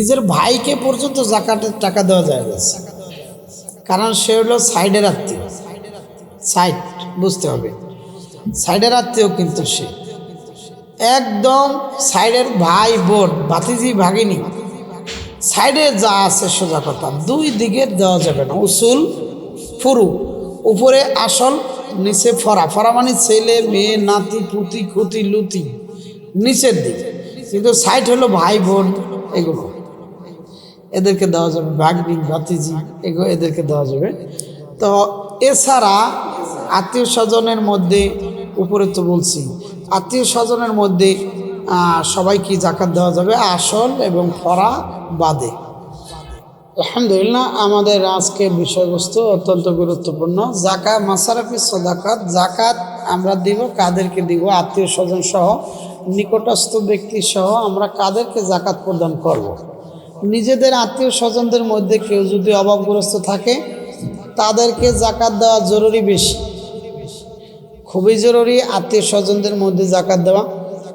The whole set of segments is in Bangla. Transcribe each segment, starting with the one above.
নিজের ভাইকে পর্যন্ত জাকাতের টাকা দেওয়া যায় না। কারণ সে হলো সাইডের আত্মীয়। সাইড, বুঝতে হবে। সাইডের আত্মীয় কিন্তু সে। একদম সাইডের ভাই, বোন, ভাতিজি, ভাগিনী। সাইডে যা আছে সোজা কথা। দুই দিকে দেওয়া যাবে না। উসুল, ফুরু। উপরে আসল, নিচে ফরা। ফরা মানে ছেলে, মেয়ে, নাতি, পুতি, খুতি, লুতি। নিচের দিকে। কিন্তু সাইড হলো ভাই, বোন, এগুলো। এদেরকে দেওয়া যাবে ভাগনি ভাতিজি এগুলো এদেরকে দেওয়া যাবে। তো এছাড়া আত্মীয় স্বজনের মধ্যে উপরে তো বলছি আত্মীয় স্বজনের মধ্যে আহ, সবাইকে জাকাত দেওয়া যাবে আসল এবং ফরা বাদে। আলহামদুলিল্লাহ আমাদের আজকের বিষয়বস্তু অত্যন্ত গুরুত্বপূর্ণ। জাকা মাসারাফি সদাকাত জাকাত আমরা দিব কাদেরকে দিব? আত্মীয় স্বজন সহ নিকটস্থ ব্যক্তি সহ আমরা কাদেরকে জাকাত প্রদান করব। নিজেদের আত্মীয় স্বজনদের মধ্যে কেউ যদি অভাবগ্রস্ত থাকে, তাদেরকে জাকাত দেওয়া জরুরি বেশি। খুবই জরুরি আত্মীয় স্বজনদের মধ্যে জাকাত দেওয়া।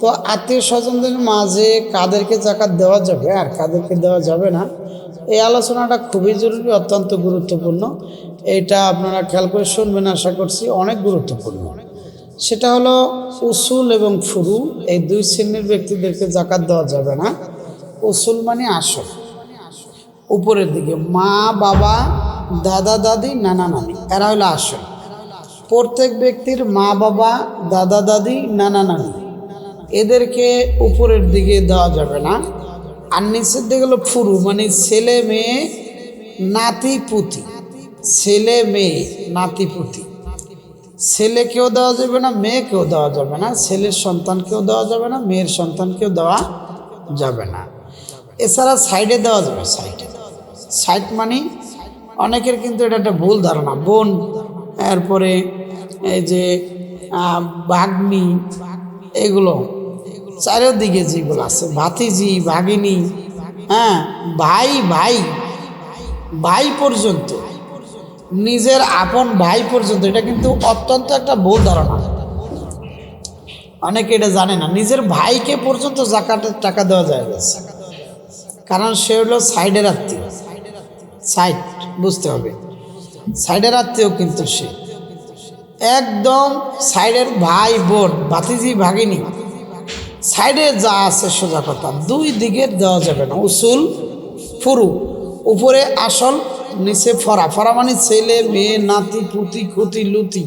তো আত্মীয় স্বজনদের মাঝে কাদেরকে জাকাত দেওয়া যাবে আর কাদেরকে দেওয়া যাবে না, এই আলোচনাটা খুবই জরুরি, অত্যন্ত গুরুত্বপূর্ণ। এটা আপনারা খেয়াল করে শুনবেন, আশা করছি অনেক গুরুত্বপূর্ণ। সেটা হলো উসুল এবং ফুরু, এই দুই শ্রেণির ব্যক্তিদেরকে জাকাত দেওয়া যাবে না। উসুল মানে আসল। উপরের দিকে, মা, বাবা, দাদা, দাদি, নানা, নানি, এরা হলো আসল। প্রত্যেক ব্যক্তির মা, বাবা, দাদা, দাদি, নানা, নানি। এদেরকে উপরের দিকে দেওয়া যাবে না। আর নিচের দিকে হলো ফুরু মানে ছেলে, মেয়ে, নাতি, পুতি। ছেলে, মেয়ে, নাতি, পুতি। ছেলেকেও দেওয়া যাবে না মেয়েকেও দেওয়া যাবে না। ছেলের সন্তানকেও দেওয়া যাবে না, মেয়ের সন্তানকেও দেওয়া যাবে না। এছাড়া সাইডে দেওয়া যাবে সাইডে সাইড মানে অনেকের কিন্তু এটা একটা ভুল ধারণা। বোন, এরপরে এই যে বাগ্নি এগুলো। চারিদিকে যেগুলো আছে, ভাতিজি, ভাগিনী হ্যাঁ ভাই ভাই ভাই পর্যন্ত, নিজের আপন ভাই পর্যন্ত, এটা কিন্তু অত্যন্ত একটা ভুল ধারণা। অনেকে এটা জানে না, নিজের ভাইকে পর্যন্ত জাকাতের টাকা দেওয়া যায় না। কারণ সে হলো সাইডের আত্মীয় সাইড, বুঝতে হবে। সাইডের আত্মীয় কিন্তু সে। একদম সাইডের ভাই বোন, ভাতিজি, ভাগিনী। সাইডে যা আছে সোজা কথা, দুই দিকে দেওয়া যাবে না। উসুল, ফুরু। উপরে আসল, নিচে ফরা। ফরা মানে ছেলে, মেয়ে, নাতি, পুতি, খুতি, লুতি।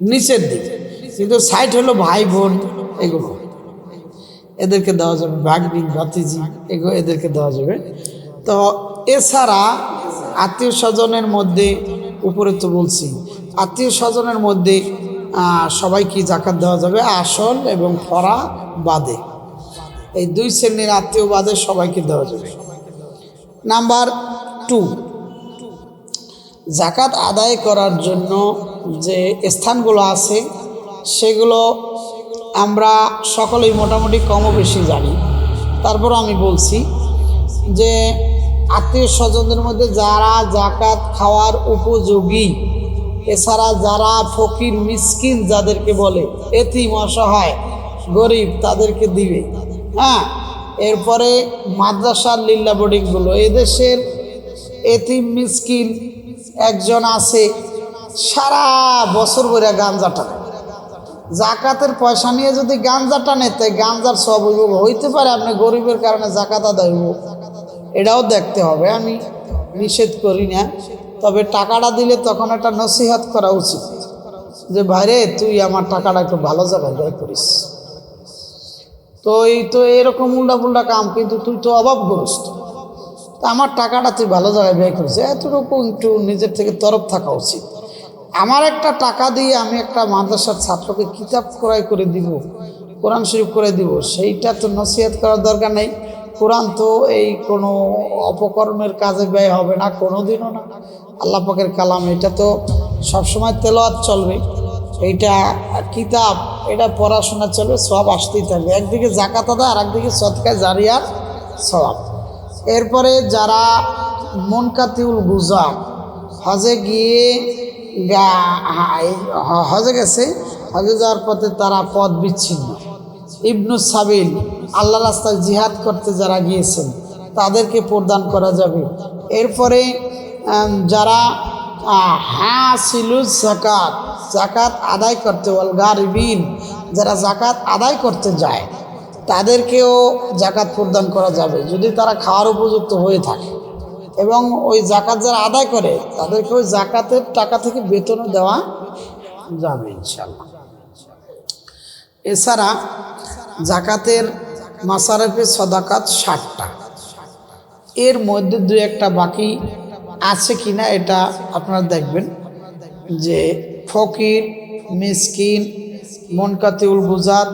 নিচের দিকে। কিন্তু সাইড হলো ভাই বোন, এগুলো। এদেরকে দেওয়া যাবে ভাগনি ভাতিজি এগুলো এদেরকে দেওয়া যাবে। তো এছাড়া আত্মীয় স্বজনের মধ্যে উপরে তো বলছি আত্মীয় স্বজনের মধ্যে আহ, সবাইকে জাকাত দেওয়া যাবে আসল এবং ফরা বাদে। এই দুই শ্রেণির আত্মীয় বাদে সবাইকে দেওয়া যাবে। নাম্বার টু জাকাত আদায় করার জন্য যে স্থানগুলো আছে সেগুলো আমরা সকলেই মোটামুটি কমও বেশি জানি। তারপর আমি বলছি যে আত্মীয় স্বজনদের মধ্যে যারা জাকাত খাওয়ার উপযোগী, এছাড়া যারা ফকির, মিসকিন যাদেরকে বলে, এতিম, অসহায়, গরিব তাদেরকে দিবে। হ্যাঁ এরপরে মাদ্রাসার লিল্লা বোর্ডিংগুলো, এদেশের এতিম, মিসকিন একজন আছে, সারা বছর ভরে গাঞ্জা জাকাতের পয়সা নিয়ে যদি গাঞ্জা টানে তাই গাঞ্জার সব হইব হইতে পারে, আপনি গরিবের কারণে জাকাত আদায় হইব। এটাও দেখতে হবে, আমি নিষেধ করি না। তবে টাকাটা দিলে তখন একটা নসিহাত করা উচিত যে, ভাইরে, তুই আমার টাকাটা একটু ভালো জায়গায় ব্যয় করিস। তো এই তো এরকম উল্টা পুল্টা কাম, কিন্তু তুই তো অভাবগ্রস্ত। তা আমার টাকাটা তুই ভালো জায়গায় ব্যয় করিস। এতটুকু একটু নিজের থেকে তরফ থাকা উচিত। আমার একটা টাকা দিয়ে আমি একটা মাদ্রাসার ছাত্রকে কিতাব ক্রয় করে দিব, কোরআন শরীফ করে দিব, সেইটা তো নসিহত করার দরকার নেই। কোরআন তো এই কোনো অপকর্মের কাজে ব্যয় হবে না কোনো দিনও না। আল্লাহ পাকের কালাম, এটা তো সবসময় তেলোয়াত চলবে। এইটা কিতাব, এটা পড়াশোনা চলবে, সব আসতেই থাকবে। একদিকে জাকাত আদা আর একদিকে সৎকায় জারিয়ার সবাব এরপরে যারা মনকাতিউল গুজা, হজে গিয়ে হজে গেছে। হজে যাওয়ার পথে তারা পথ বিচ্ছিন্ন। ইবনু সাবিল আল্লাহ রাস্তায় জিহাদ করতে যারা গিয়েছেন, তাদেরকে প্রদান করা যাবে। এরপরে যারা হাসিলু জাকাত জাকাত আদায় করতে বল গারিবিন, যারা জাকাত আদায় করতে যায়, তাদেরকেও জাকাত প্রদান করা যাবে। যদি তারা খাওয়ার উপযুক্ত হয়ে থাকে। এবং ওই জাকাত যারা আদায় করে, তাদেরকে ওই জাকাতের টাকা থেকে বেতনও দেওয়া যাবে ইনশাল্লাহ এছাড়া জাকাতের মাসারফে সদাকাত ষাটটা। এর মধ্যে দু একটা বাকি আছে কিনা এটা আপনারা দেখবেন। যে ফকির, মিসকিন, মনকাতিউল গুজাত,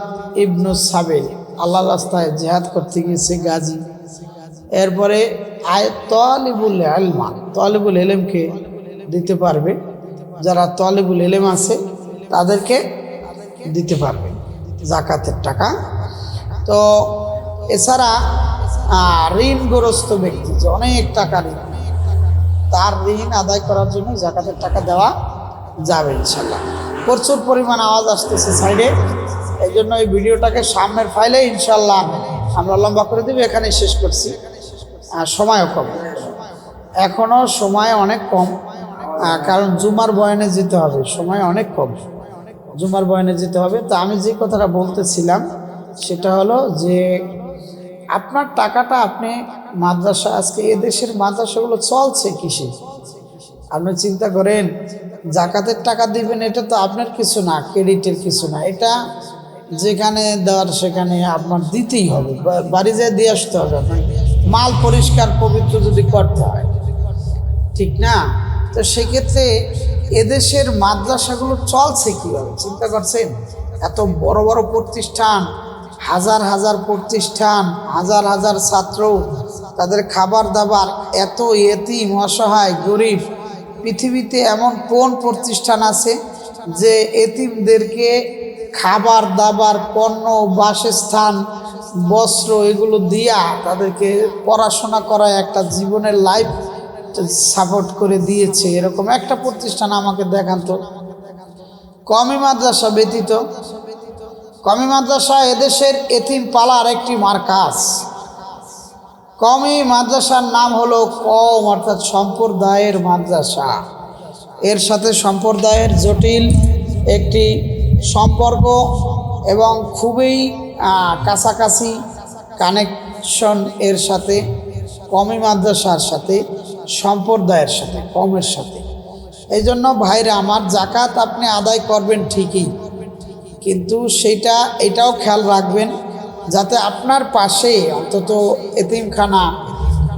ইবনু সাবেল আল্লাহ রাস্তায় জেহাদ করতে গিয়েছে গাজী। এরপরে আয় তলিবুল আলমা তলিবুল এলেমকে দিতে পারবে। যারা তলিবুল এলেম আছে, তাদেরকে দিতে পারবে জাকাতের টাকা। তো এছাড়া ঋণগ্রস্ত ব্যক্তি, যে অনেক টাকা ঋণ, তার ঋণ আদায় করার জন্য জাকাতের টাকা দেওয়া যাবে ইনশাল্লাহ প্রচুর পরিমাণ আওয়াজ আসতেছে সাইডে। এই জন্য এই ভিডিওটাকে সামনের ফাইলে ইনশাল্লাহ আমরা লম্বা করে দেবো, এখানেই শেষ করছি। আর সময়ও কম। এখনও সময় অনেক কম কারণ জুমার বয়ানে যেতে হবে, সময় অনেক কম। জুমার বয়ানে যেতে হবে। তো আমি যে কথাটা বলতেছিলাম, সেটা হলো যে আপনার টাকাটা আপনি মাদ্রাসা, আজকে এদেশের মাদ্রাসাগুলো চলছে কিসে? আপনি চিন্তা করেন, জাকাতের টাকা দিবেন, এটা তো আপনার কিছু না, ক্রেডিটের কিছু না। এটা যেখানে দেওয়ার সেখানে আপনার দিতেই হবে বাড়ি যেয়ে দিয়ে আসতে হবে আপনার মাল পরিষ্কার, পবিত্র যদি করতে হয়। ঠিক না? তো সেক্ষেত্রে এদেশের মাদ্রাসাগুলো চলছে কীভাবে? চিন্তা করছেন? এত বড় বড় প্রতিষ্ঠান, হাজার হাজার প্রতিষ্ঠান, হাজার হাজার ছাত্র, তাদের খাবার দাবার এত এতিম, অসহায়, গরিব। পৃথিবীতে এমন কোন প্রতিষ্ঠান আছে যে এতিমদেরকে খাবার দাবার, পণ্য, বাসস্থান বস্ত্র এগুলো দিয়া তাদেরকে পড়াশোনা করা একটা জীবনের লাইফ সাপোর্ট করে দিয়েছে। এরকম একটা প্রতিষ্ঠান আমাকে দেখান তো। কমি মাদ্রাসা ব্যতীত, কমি মাদ্রাসা এদেশের এতিম পালার একটি মার্কাজ। কমি মাদ্রাসার নাম হলো কম, অর্থাৎ সম্প্রদায়ের মাদ্রাসা। এর সাথে সম্প্রদায়ের জটিল একটি সম্পর্ক এবং খুবই কাছাকাছি কানেকশন এর সাথে কমি মাদ্রাসার সাথে, সম্প্রদায়ের সাথে, কমের সাথে। এই জন্য ভাইরা, আমার জাকাত আপনি আদায় করবেন ঠিকই, কিন্তু সেটা, এটাও খেয়াল রাখবেন যাতে আপনার পাশে অন্তত এতিমখানা,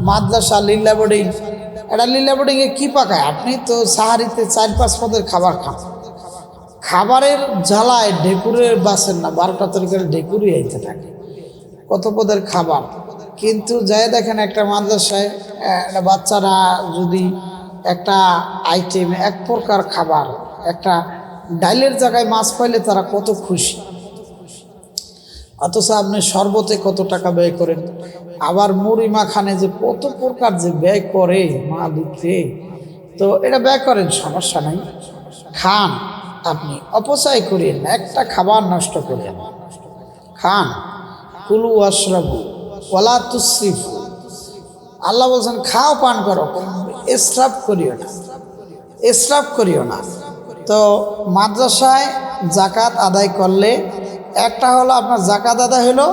মাদ্রাসা, লীলা বোর্ডিং এটা লীলা বোর্ডিংয়ে কী পাকায়? আপনি তো সাহারিতে চার পাঁচ পদের খাবার খান। খাবারের জ্বালায় ঢেকুরের বাসেন না, বারোটা তরকারি ঢেকুরই আইতে থাকে। কত পদের খাবার? কিন্তু যাই দেখেন একটা মাদ্রাসায় বাচ্চারা যদি একটা আইটেম এক প্রকার খাবার, একটা ডাইলের জায়গায় মাছ পাইলে তারা কত খুশি। অথচ আপনি শরবতে কত টাকা ব্যয় করেন? আবার মুড়ি মাখানে যে কত প্রকার যে ব্যয় করে মালিক রে তো এটা ব্যয় করেন, সমস্যা নাই। খান। আপনি অপচয় করিয়েন না, একটা খাবার নষ্ট করেন খান, কুলু আশরাবু ওলা তুসরিফু। আল্লাহ বলছেন, খাও, পান করো এসরাফ করিও না। এসরাফ করিও না। তো মাদ্রাসায় জাকাত আদায় করলে একটা হলো আপনার জাকাত আদায় হলো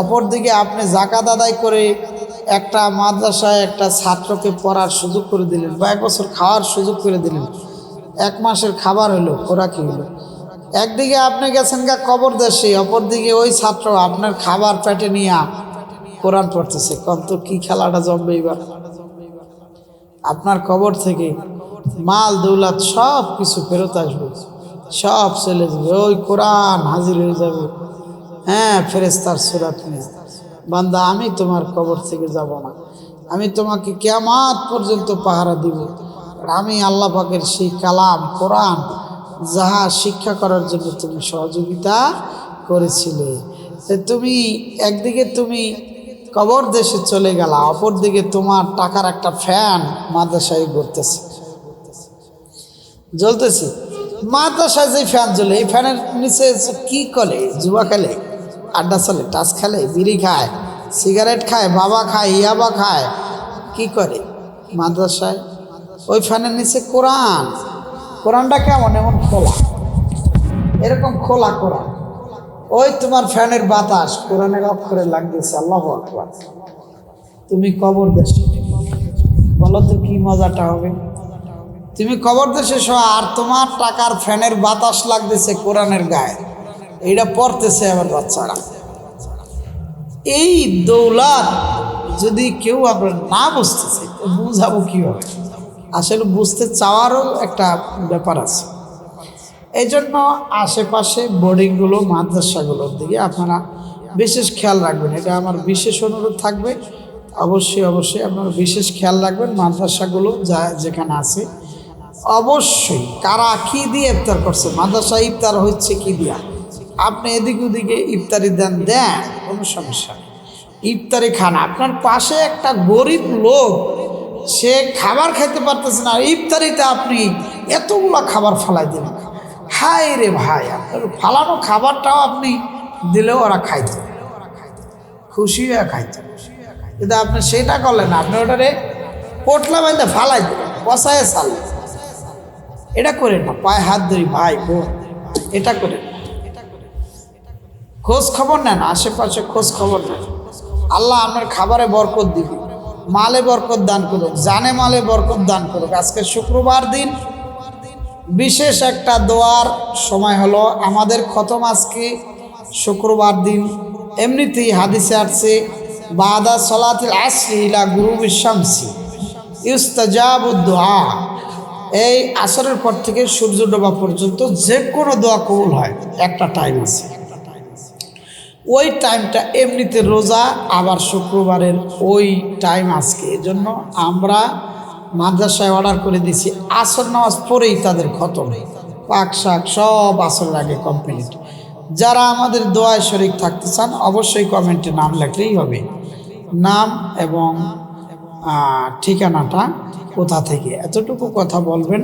অপরদিকে আপনি জাকাত আদায় করে একটা মাদ্রাসায় একটা ছাত্রকে পড়ার সুযোগ করে দিলেন বা এক বছর খাওয়ার সুযোগ করে দিলেন। এক মাসের খাবার হলো খোরাকি হলো একদিকে আপনি গেছেন গা কবর দেশে, অপরদিকে ওই ছাত্র আপনার খাবার পেটে নিয়ে কোরআন পড়তেছে। কত কি খেলাটা জমবে এবার? আপনার কবর থেকে মাল, দৌলাত সব কিছু ফেরত আসবে। সব চলে যাবে। ওই কোরআন হাজির হয়ে যাবে। হ্যাঁ ফেরেস্তার সুরাত বান্দা, আমি তোমার কবর থেকে যাব না। আমি তোমাকে কেমাত পর্যন্ত পাহারা দিব। আর আমি আল্লাহ পাকের সেই কালাম, কোরআন যাহা শিক্ষা করার জন্য তুমি সহযোগিতা করেছিলে। তুমি একদিকে তুমি কবর দেশে চলে গেলা, অপরদিকে তোমার টাকার একটা ফ্যান মাদ্রাসায় ঘুরতেছে। জ্বলতেছে। মাদ্রাসায় যে ফ্যান জ্বলে, এই ফ্যানের নিচে কি করে? জুয়া খেলে, আড্ডা চলে টাচ খেলে, বিড়ি খায় সিগারেট খায়, বাবা খায়, ইয়াবা খায়, কি করে? মাদ্রাসায় ওই ফ্যানের নিচে কোরআন। কোরআনটা কেমন? এমন খোলা। এরকম খোলা কোরআন। ওই তোমার ফ্যানের বাতাস, কোরআনের অক্ষরে লাগতেছে, আল্লাহ তুমি কবর দেশে। বলো তো কি মজাটা হবে? তুমি কবর দেশে শো আর তোমার টাকার ফ্যানের বাতাস লাগতেছে কোরআনের গায়ে। এইটা পড়তেছে আবার বাচ্চারা। এই দৌলাত যদি কেউ আপনার না বুঝতেছে, তো বুঝাবো কীভাবে? আসলে বুঝতে চাওয়ারও একটা ব্যাপার আছে। এই জন্য আশেপাশে বোর্ডিংগুলো মাদ্রাসাগুলোর দিকে আপনারা বিশেষ খেয়াল রাখবেন। এটা আমার বিশেষ অনুরোধ থাকবে। অবশ্যই অবশ্যই আপনারা বিশেষ খেয়াল রাখবেন মাদ্রাসাগুলো যা যেখানে আছে। অবশ্যই কারা কি দিয়ে ইফতার করছে, মাদ্রাসা ইফতার হচ্ছে কি দিয়া? আপনি এদিক ওদিকে ইফতারি দেন দেন, কোনো সমস্যা ইফতারি খান, আপনার পাশে একটা গরিব লোক সে খাবার খাইতে পারতেছে না। ইফতারিতে আপনি এতগুলা খাবার ফালাই দিলেন হাই রে ভাই, আপনার ফালানো খাবারটাও আপনি দিলেও ওরা খাইতো খুশি হয়ে খাইতো কিন্তু আপনি সেটা করলেন, আপনি ওটারে পোটলা বাইন্দা ফালাই দিলেন বসায় সারলেন এটা করেন না, পায়ে হাত ধরি, ভাই, বোন, এটা করে খোঁজ খবর নেন, আশেপাশে খোঁজ খবর নেন। আল্লাহ আপনার খাবারে বরকত দিবে। মালে বরকত দান করুক, জানে মালে বরকত দান করুক। আজকে শুক্রবার দিন, বিশেষ একটা দোয়ার সময় হলো, আমাদের খতম আজকে শুক্রবার দিন। এমনিতেই হাদিসে আসছে, বাদা সলাতিল আসরি ইলা গুরু শামসি ইউস্তাজাবুদ্দোয়া এই আসরের পর থেকে সূর্য ডোবা পর্যন্ত যে কোনো দোয়া কবুল হয়, একটা টাইম আছে। ওই টাইমটা এমনিতে রোজা, আবার শুক্রবারের ওই টাইম আজকে। এজন্য আমরা মাদ্রাসায় অর্ডার করে দিছি আসর নামাজ পরেই তাদের খতম। পাক শাক সব আসর আগে কমপ্লিট। যারা আমাদের দোয়ায় শরিক থাকতে চান, অবশ্যই কমেন্টে নাম লেখলেই হবে। নাম এবং ঠিকানাটা কোথা থেকে? এতটুকু কথা বলবেন।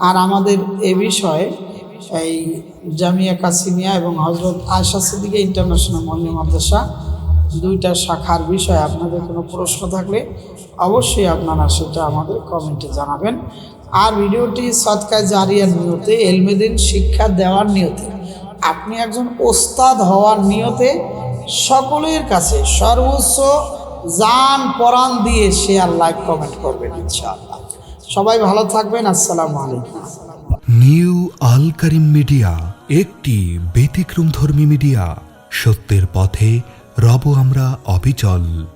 আর আমাদের এ বিষয়ে এই জামিয়া কাসিমিয়া এবং হজরত আয়সা সিদ্দিকে ইন্টারন্যাশনাল মল্লি মাদ্রাসা দুইটা শাখার বিষয়ে আপনাদের কোনো প্রশ্ন থাকলে অবশ্যই আপনারা সেটা আমাদের কমেন্টে জানাবেন। আর ভিডিওটি সৎকায় জারিয়ার নিয়তে, এলমেদিন শিক্ষা দেওয়ার নিয়তে, আপনি একজন ওস্তাদ হওয়ার নিয়তে সকলের কাছে সর্বোচ্চ জান পরাণ দিয়ে শেয়ার, লাইক, কমেন্ট করবেন ইনশাআল্লাহ। সবাই ভালো থাকবেন, আসসালামু আলাইকুম। নিউ আল করিম মিডিয়া একটি ব্যতিক্রমধর্মী মিডিয়া। সত্যের পথে রব আমরা অবিচল।